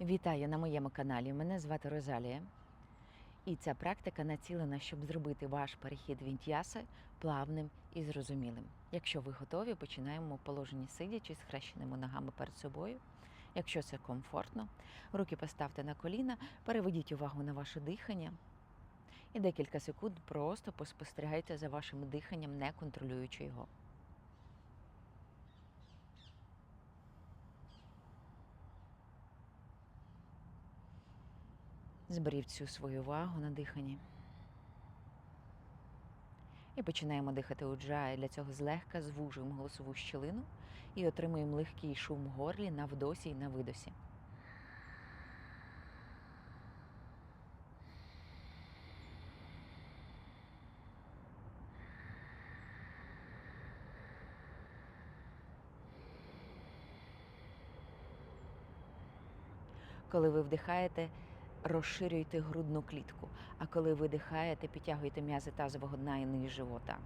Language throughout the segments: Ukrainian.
Вітаю на моєму каналі. Мене звати Розалія. І ця практика націлена, щоб зробити ваш перехід вінтяси плавним і зрозумілим. Якщо ви готові, починаємо в положенні сидячи з хрещеними ногами перед собою. Якщо це комфортно, руки поставте на коліна, переведіть увагу на ваше дихання і декілька секунд просто поспостерігайте за вашим диханням, не контролюючи його. Зберіть всю свою увагу на диханні. І починаємо дихати у джаї. Для цього злегка звужуємо голосову щілину і отримуємо легкий шум горлі на вдосі і на видосі. Коли ви вдихаєте, розширюйте грудну клітку, а коли видихаєте, підтягуйте м'язи тазового дна і низ живота.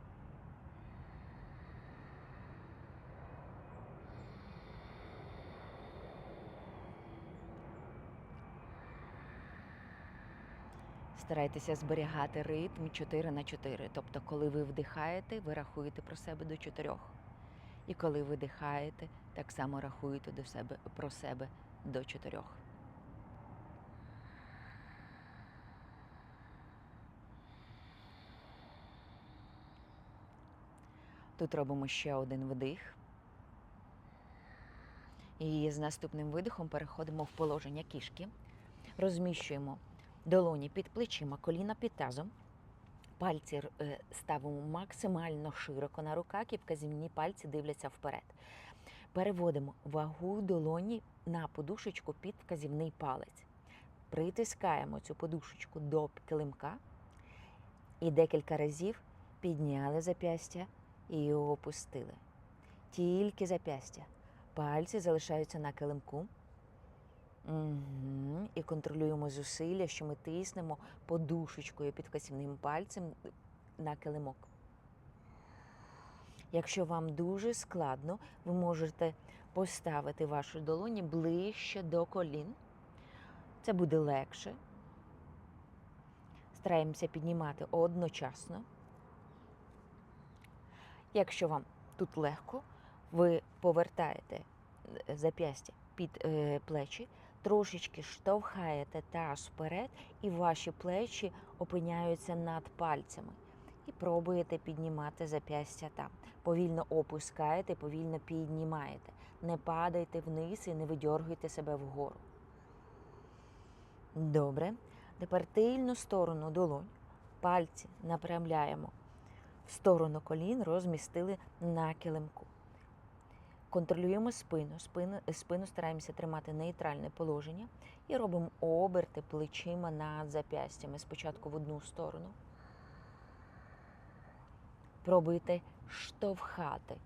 Старайтеся зберігати ритм 4 на 4. Тобто, коли ви вдихаєте, ви рахуєте про себе до 4. І коли видихаєте, так само рахуєте до себе, про себе до 4. Тут робимо ще один вдих. І з наступним видихом переходимо в положення кішки. Розміщуємо долоні під плечима, коліна під тазом. Пальці е, ставимо максимально широко на руках і вказівні пальці дивляться вперед. Переводимо вагу долоні на подушечку під вказівний палець. Притискаємо цю подушечку до килимка і декілька разів підняли зап'ястя і його опустили. Тільки зап'ястя. Пальці залишаються на килимку. Угу. І контролюємо зусилля, що ми тиснемо подушечкою під вказівним пальцем на килимок. Якщо вам дуже складно, ви можете поставити ваші долоні ближче до колін. Це буде легше. Стараємося піднімати одночасно. Якщо вам тут легко, ви повертаєте е, зап'ястя під е, плечі, трошечки штовхаєте таз вперед, і ваші плечі опиняються над пальцями. І пробуєте піднімати зап'ястя там. Повільно опускаєте, повільно піднімаєте. Не падайте вниз і не видьоргуйте себе вгору. Добре. Тепер тильну сторону долонь. Пальці напрямляємо сторону колін, розмістили на килимку. Контролюємо спину. Спину, спину стараємося тримати нейтральне положення і робимо оберти плечима над зап'ястями. Спочатку в одну сторону. Пробуйте штовхати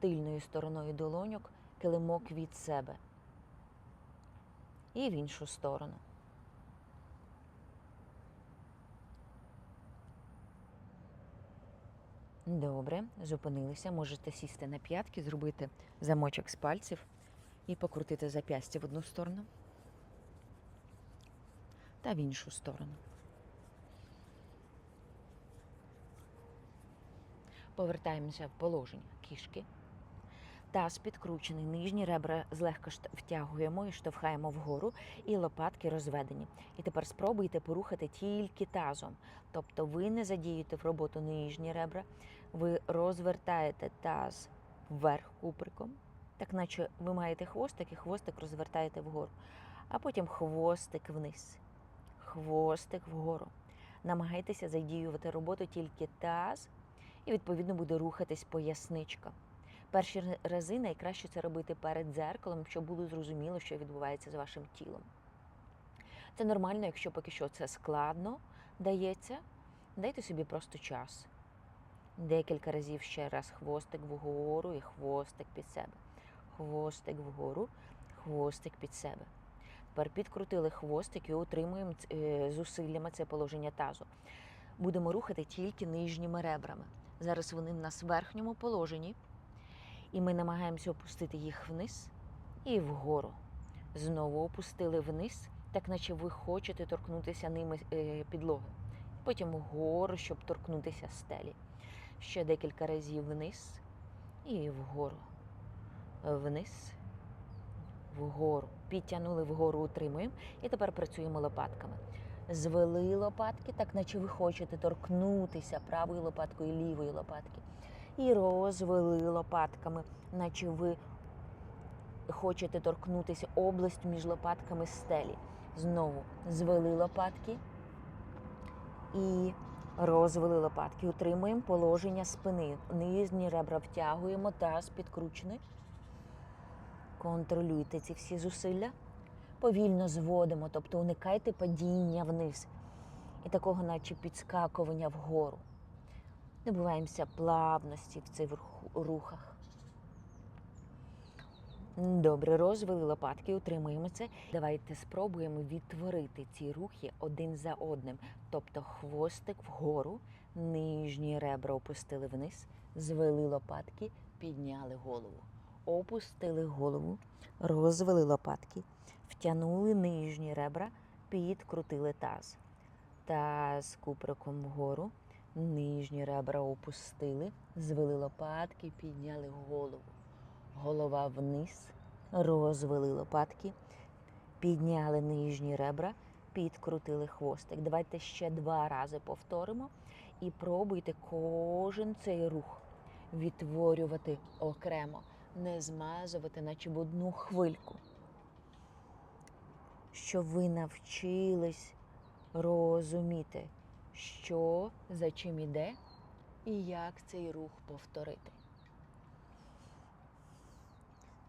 тильною стороною долоньок килимок від себе. І в іншу сторону. Добре, зупинилися. Можете сісти на п'ятки, зробити замочок з пальців і покрутити зап'ястя в одну сторону та в іншу сторону. Повертаємося в положення кішки. Таз підкручений, нижні ребра злегка втягуємо і штовхаємо вгору, і лопатки розведені. І тепер спробуйте порухати тільки тазом. Тобто ви не задієте в роботу нижні ребра, ви розвертаєте таз вверх куприком, так наче ви маєте хвостик і хвостик розвертаєте вгору, а потім хвостик вниз, хвостик вгору. Намагайтеся задіювати роботу тільки таз, і відповідно буде рухатись поясничка. Перші рази найкраще це робити перед дзеркалом, щоб було зрозуміло, що відбувається з вашим тілом. Це нормально, якщо поки що це складно дається, дайте собі просто час. Декілька разів ще раз хвостик вгору і хвостик під себе. Хвостик вгору, хвостик під себе. Тепер підкрутили хвостик і утримуємо е, зусиллями це положення тазу. Будемо рухати тільки нижніми ребрами. Зараз вони в нас в верхньому положенні, і ми намагаємося опустити їх вниз і вгору. Знову опустили вниз, так наче ви хочете торкнутися ними е, підлоги. Потім вгору, щоб торкнутися стелі. Ще декілька разів вниз і вгору. Вниз, вгору. Підтягнули вгору, утримуємо. І тепер працюємо лопатками. Звели лопатки, так наче ви хочете торкнутися правою лопаткою і лівої лопатки. І розвели лопатками, наче ви хочете торкнутися область між лопатками стелі. Знову звели лопатки і розвели лопатки. Утримуємо положення спини. Нижні ребра втягуємо, таз підкручений. Контролюйте ці всі зусилля. Повільно зводимо, тобто уникайте падіння вниз і такого, наче підскакування вгору. Добуваємося плавності в цих рухах. Добре, розвели лопатки, утримуємо це. Давайте спробуємо відтворити ці рухи один за одним. Тобто хвостик вгору, нижні ребра опустили вниз, звели лопатки, підняли голову. Опустили голову, розвели лопатки, втягнули нижні ребра, підкрутили таз. Таз куприком вгору, нижні ребра опустили, звели лопатки, підняли голову голова вниз, розвели лопатки, підняли нижні ребра, підкрутили хвостик. Давайте ще два рази повторимо і пробуйте кожен цей рух відтворювати окремо, не змазувати, наче в одну хвильку. Щоб ви навчились розуміти, що за чим іде і як цей рух повторити.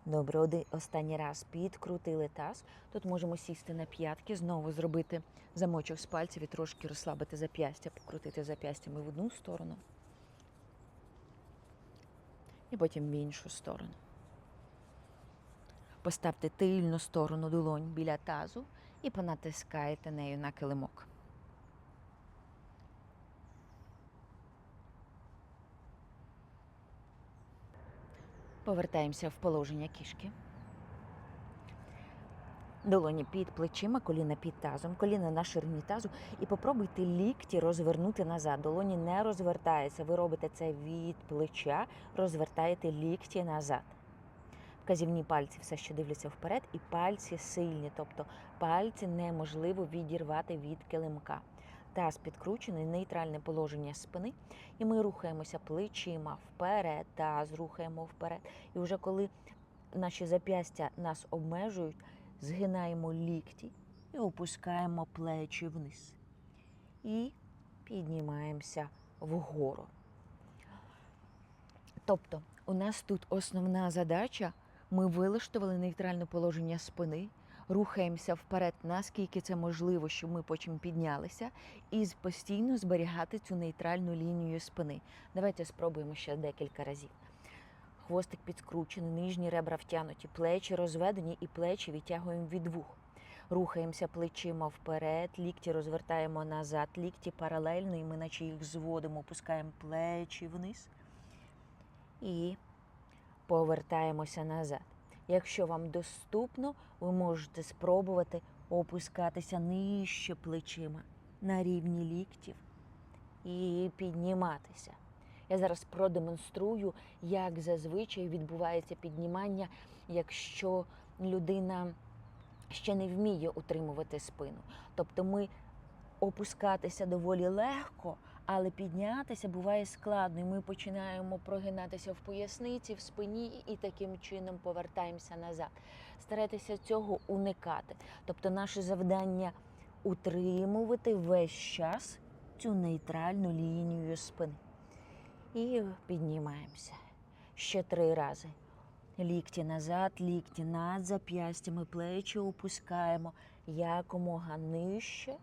Добре, один останній раз підкрутили таз. Тут можемо сісти на п'ятки, знову зробити замочок з пальців і трошки розслабити зап'ястя, покрутити зап'ястями в одну сторону. І потім в іншу сторону. Поставте тильну сторону долонь біля тазу і понатискаєте нею на килимок. Повертаємося в положення кішки. Долоні під плечима, коліна під тазом, коліна на ширині тазу. І попробуйте лікті розвернути назад. Долоні не розвертаються. Ви робите це від плеча, розвертаєте лікті назад. Вказівні пальці все ще дивляться вперед, і пальці сильні, тобто пальці неможливо відірвати від килимка. Таз підкручений, нейтральне положення спини, і ми рухаємося плечима вперед, таз рухаємо вперед. І вже коли наші зап'ястя нас обмежують, згинаємо лікті і опускаємо плечі вниз. І піднімаємося вгору. Тобто, у нас тут основна задача. Ми вилаштували нейтральне положення спини, рухаємося вперед, наскільки це можливо, щоб ми потім піднялися, і постійно зберігати цю нейтральну лінію спини. Давайте спробуємо ще декілька разів. Хвостик підскручений, нижні ребра втягнуті, плечі розведені і плечі відтягуємо від вух. Рухаємося плечима вперед, лікті розвертаємо назад, лікті паралельно, і ми наче їх зводимо, опускаємо плечі вниз і повертаємося назад. Якщо вам доступно, ви можете спробувати опускатися нижче плечима на рівні ліктів і підніматися. Я зараз продемонструю, як зазвичай відбувається піднімання, якщо людина ще не вміє утримувати спину. Тобто ми опускатися доволі легко, але піднятися буває складно. І ми починаємо прогинатися в поясниці, в спині і таким чином повертаємося назад. Старайтеся цього уникати. Тобто, наше завдання утримувати весь час цю нейтральну лінію спини. І піднімаємося. Ще три рази. Лікті назад, лікті над зап'ястями, плечі опускаємо якомога нижче,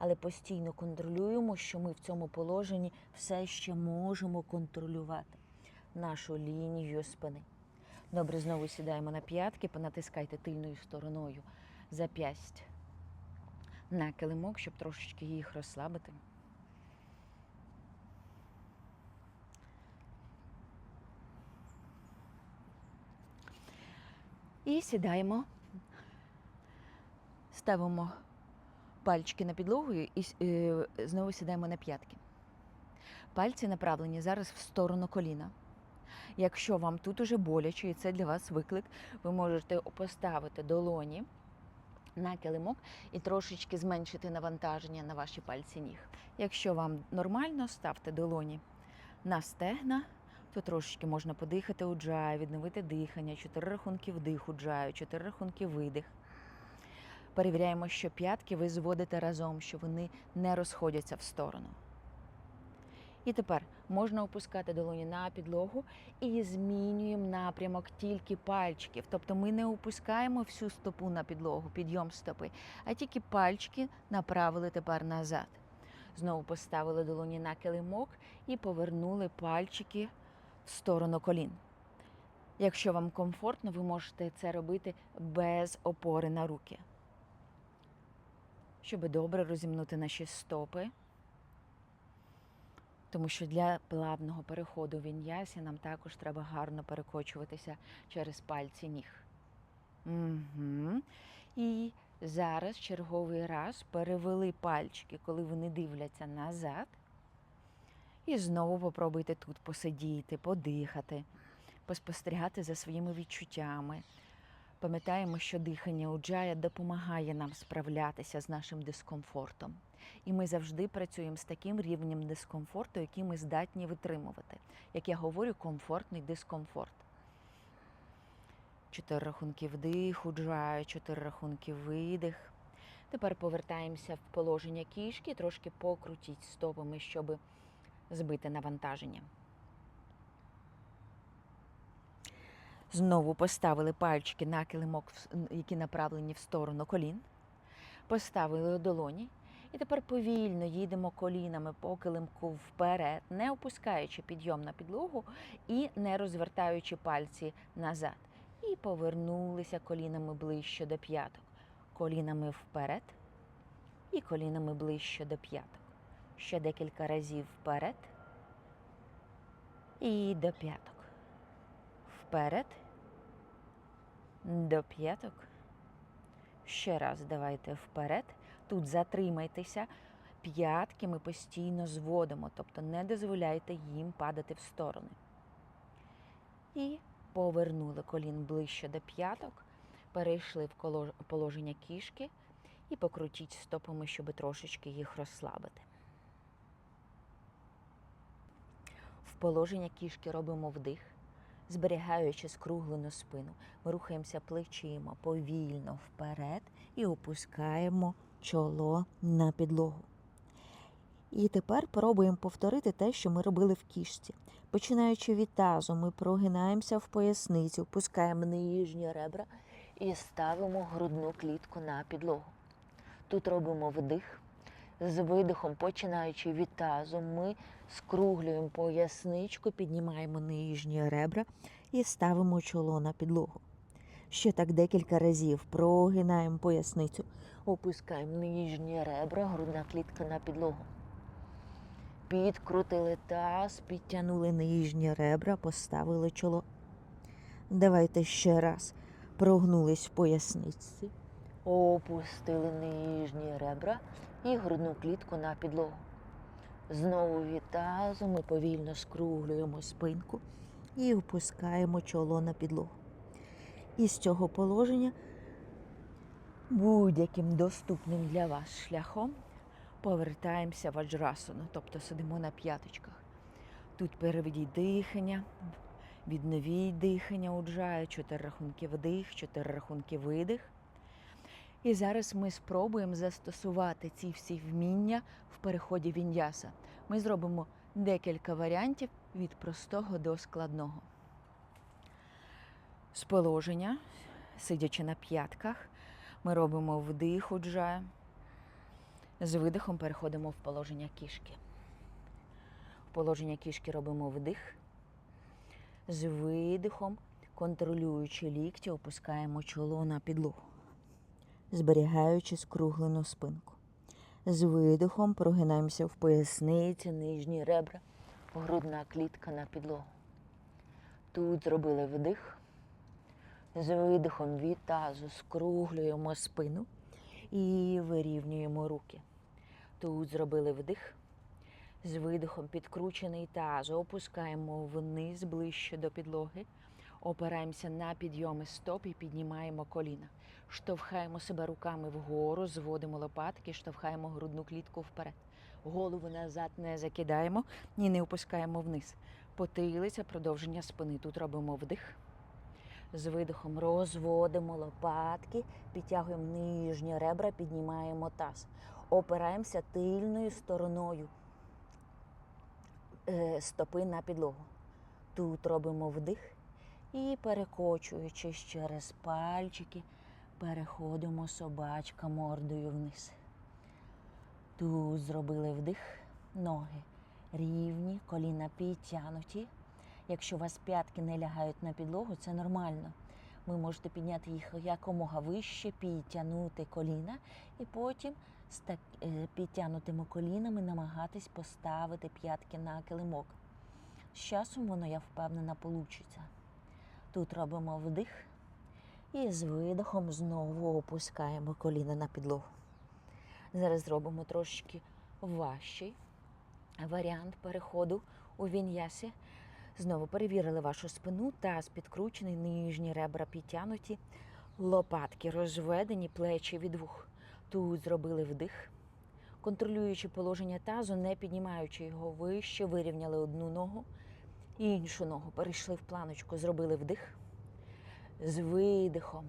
але постійно контролюємо, що ми в цьому положенні все ще можемо контролювати нашу лінію спини. Добре, знову сідаємо на п'ятки, понатискайте тильною стороною зап'ястя на килимок, щоб трошечки їх розслабити. І сідаємо Ставимо пальчики на підлогу і е, знову сідаємо на п'ятки. Пальці направлені зараз в сторону коліна. Якщо вам тут уже боляче, і це для вас виклик, ви можете поставити долоні на килимок і трошечки зменшити навантаження на ваші пальці ніг. Якщо вам нормально, ставте долоні на стегна, то трошечки можна подихати у джаю, відновити дихання, чотири рахунки вдиху джаю, чотири рахунки видих. Перевіряємо, що п'ятки ви зводите разом, що вони не розходяться в сторону. І тепер можна опускати долоні на підлогу і змінюємо напрямок тільки пальчиків. Тобто ми не опускаємо всю стопу на підлогу, підйом стопи, а тільки пальчики направили тепер назад. Знову поставили долоні на килимок і повернули пальчики в сторону колін. Якщо вам комфортно, ви можете це робити без опори на руки. Щоб добре розімнути наші стопи. Тому що для плавного переходу в ін'ясі нам також треба гарно перекочуватися через пальці ніг. Угу. І зараз черговий раз перевели пальчики, коли вони дивляться назад. І знову попробуйте тут посидіти, подихати, поспостерігати за своїми відчуттями. Пам'ятаємо, що дихання у джая допомагає нам справлятися з нашим дискомфортом. І ми завжди працюємо з таким рівнем дискомфорту, який ми здатні витримувати. Як я говорю, комфортний дискомфорт. Чотири рахунки вдиху, джаю, чотири рахунки видих. Тепер повертаємося в положення кішки, трошки покрутіть стопами, щоб збити навантаження. Знову поставили пальчики на килимок, які направлені в сторону колін. Поставили долоні. І тепер повільно їдемо колінами по килимку вперед, не опускаючи підйом на підлогу і не розвертаючи пальці назад. І повернулися колінами ближче до п'яток. Колінами вперед і колінами ближче до п'яток. Ще декілька разів вперед і до п'яток. Вперед до п'яток. Ще раз давайте вперед. Тут затримайтеся. П'ятки ми постійно зводимо, тобто не дозволяйте їм падати в сторони. І повернули колін ближче до п'яток, перейшли в положення кішки і покрутіть стопами, щоб трошечки їх розслабити. В положення кішки робимо вдих, зберігаючи скруглену спину. Ми рухаємося плечима повільно вперед і опускаємо чоло на підлогу. І тепер пробуємо повторити те, що ми робили в кішці. Починаючи від тазу, ми прогинаємося в поясницю, опускаємо нижні ребра і ставимо грудну клітку на підлогу. Тут робимо вдих. З видихом, починаючи від тазу, ми скруглюємо поясничку, піднімаємо нижні ребра і ставимо чоло на підлогу. Ще так декілька разів прогинаємо поясницю, опускаємо нижні ребра, грудна клітка на підлогу. Підкрутили таз, підтягнули нижні ребра, поставили чоло. Давайте ще раз прогнулись в поясниці, опустили нижні ребра і грудну клітку на підлогу. Знову від тазу ми повільно скруглюємо спинку і опускаємо чоло на підлогу. І з цього положення будь-яким доступним для вас шляхом повертаємося в аджрасану, тобто сидимо на п'яточках. Тут переведіть дихання, відновіть дихання у джаю, чотири рахунки вдих, чотири рахунки видих. І зараз ми спробуємо застосувати ці всі вміння в переході віньяса. Ми зробимо декілька варіантів від простого до складного. З положення, сидячи на п'ятках, ми робимо вдих у джая. З видихом переходимо в положення кішки. В положення кішки робимо вдих. З видихом, контролюючи лікті, опускаємо чоло на підлогу, зберігаючи скруглену спинку. З видихом прогинаємося в поясниці, нижні ребра, грудна клітка на підлогу. Тут зробили вдих. З видихом від тазу скруглюємо спину І вирівнюємо руки. Тут зробили вдих. З видихом підкручений таз. Опускаємо вниз ближче до підлоги. Опираємося на підйоми стоп і піднімаємо коліна. Штовхаємо себе руками вгору, зводимо лопатки, штовхаємо грудну клітку вперед. Голову назад не закидаємо і не опускаємо вниз. Потилиця, продовження спини. Тут робимо вдих. З видихом розводимо лопатки, підтягуємо нижні ребра, піднімаємо таз. Опираємося тильною стороною е, стопи на підлогу. Тут робимо вдих і перекочуючись через пальчики, переходимо собачка мордою вниз. Тут зробили вдих, ноги рівні, коліна підтягнуті. Якщо у вас п'ятки не лягають на підлогу, це нормально. Ви можете підняти їх якомога вище, підтягнути коліна і потім з е, підтягнутими колінами намагатись поставити п'ятки на килимок. З часом воно, я впевнена, получиться. Тут робимо вдих і з видихом знову опускаємо коліна на підлогу. Зараз зробимо трошечки важчий варіант переходу у він'ясі. Знову перевірили вашу спину, таз підкручений, нижні ребра підтягнуті, лопатки розведені, плечі від вух. Тут зробили вдих. Контролюючи положення тазу, не піднімаючи його вище, вирівняли одну ногу, іншу ногу. Перейшли в планочку, зробили вдих. З видихом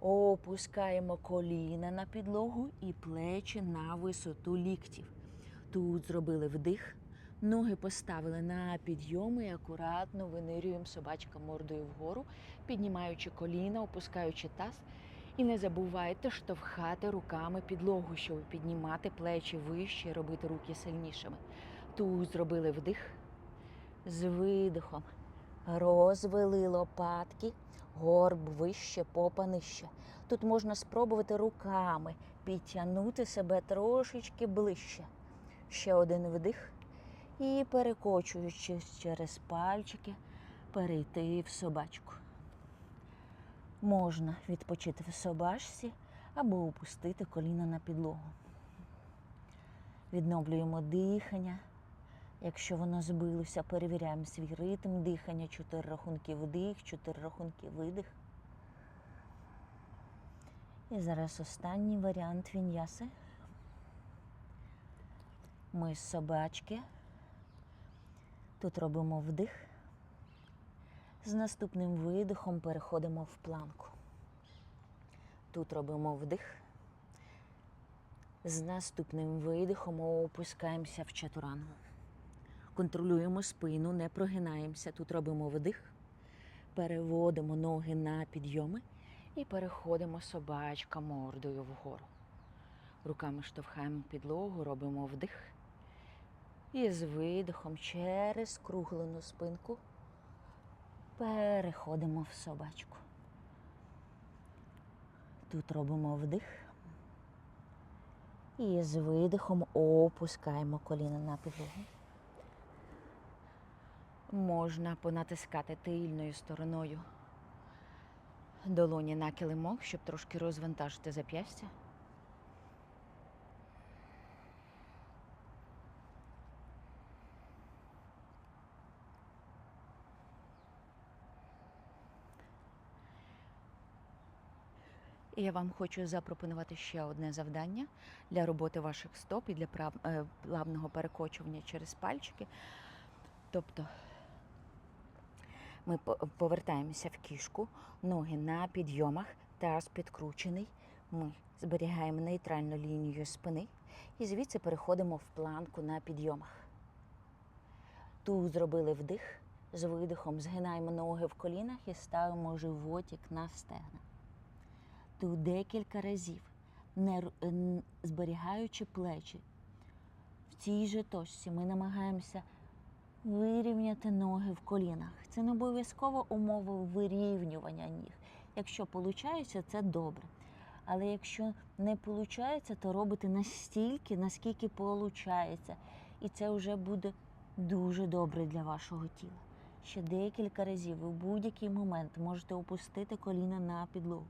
опускаємо коліна на підлогу і плечі на висоту ліктів. Тут зробили вдих. Ноги поставили на підйоми і акуратно винирюємо собачка мордою вгору, піднімаючи коліна, опускаючи таз. І не забувайте штовхати руками підлогу, щоб піднімати плечі вище, робити руки сильнішими. Тут зробили вдих з видихом. Розвели лопатки, горб вище, попа нижче. Тут можна спробувати руками підтягнути себе трошечки ближче. Ще один вдих. І перекочуючись через пальчики, перейти в собачку. Можна відпочити в собачці або опустити коліна на підлогу. Відновлюємо дихання. Якщо воно збилося, перевіряємо свій ритм дихання, чотири рахунки вдих, чотири рахунки видих. І зараз останній варіант він'яси. Ми з собачки. Тут робимо вдих. З наступним видихом переходимо в планку. Тут робимо вдих. З наступним видихом опускаємося в чатурану. Контролюємо спину, не прогинаємося. Тут робимо вдих. Переводимо ноги на підйоми і переходимо собачка мордою вгору. Руками штовхаємо підлогу, робимо вдих. І з видихом через круглену спинку переходимо в собачку. Тут робимо вдих. І з видихом опускаємо коліна на підлогу. Можна понатискати тильною стороною долоні на килимок, щоб трошки розвантажити зап'ястя. Я вам хочу запропонувати ще одне завдання для роботи ваших стоп і для прав- е, плавного перекочування через пальчики. Тобто ми повертаємося в кішку, ноги на підйомах, таз підкручений. Ми зберігаємо нейтральну лінію спини і звідси переходимо в планку на підйомах. Тут зробили вдих, з видихом згинаємо ноги в колінах і ставимо животик на стегна. Тут декілька разів, не, зберігаючи плечі. В цій же точці ми намагаємося вирівняти ноги в колінах. Це не обов'язково умова вирівнювання ніг. Якщо виходить, це добре. Але якщо не виходить, то робите настільки, наскільки виходить. І це вже буде дуже добре для вашого тіла. Ще декілька разів в будь-який момент можете опустити коліна на підлогу.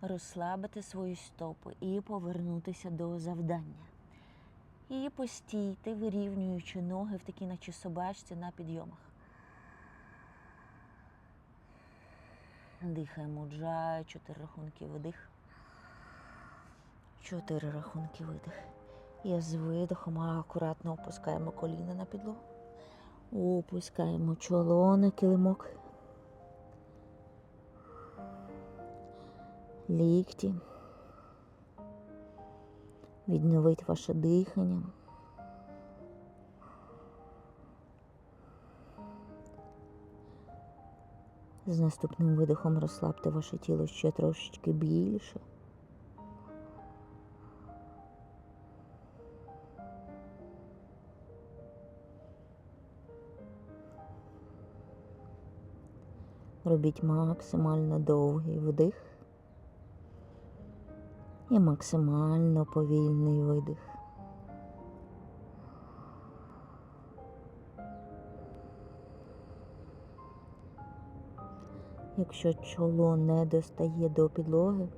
розслабити свої стопи і повернутися до завдання. І постійте, вирівнюючи ноги в такій, наче собачці на підйомах. Дихаємо джай, чотири рахунки вдих. Чотири рахунки видих. І з видихом акуратно опускаємо коліна на підлогу. Опускаємо чоло на килимок. Лікті. Відновить ваше дихання. З наступним видихом розслабте ваше тіло ще трошечки більше. Робіть максимально довгий вдих і максимально повільний видих. Якщо чоло не достає до підлоги,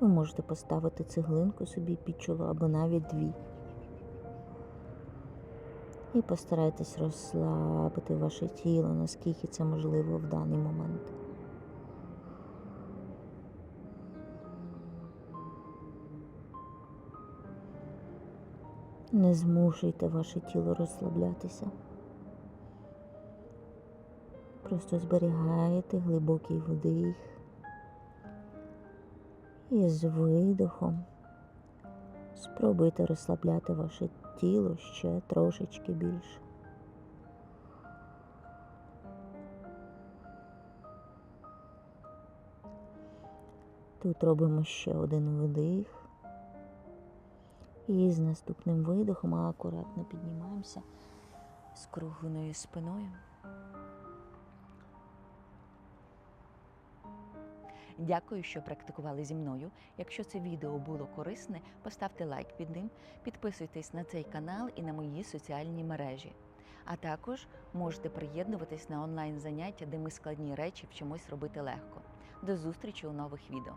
ви можете поставити цеглинку собі під чоло або навіть дві. І постарайтесь розслабити ваше тіло, наскільки це можливо в даний момент. Не змушуйте ваше тіло розслаблятися. Просто зберігайте глибокий вдих і з видихом спробуйте розслабляти ваше тіло ще трошечки більше. Тут робимо ще один вдих. І з наступним видихом акуратно піднімаємося з кругленою спиною. Дякую, що практикували зі мною. Якщо це відео було корисне, поставте лайк під ним, підписуйтесь на цей канал і на мої соціальні мережі. А також можете приєднуватись на онлайн заняття, де ми складні речі вчимось робити легко. До зустрічі у нових відео.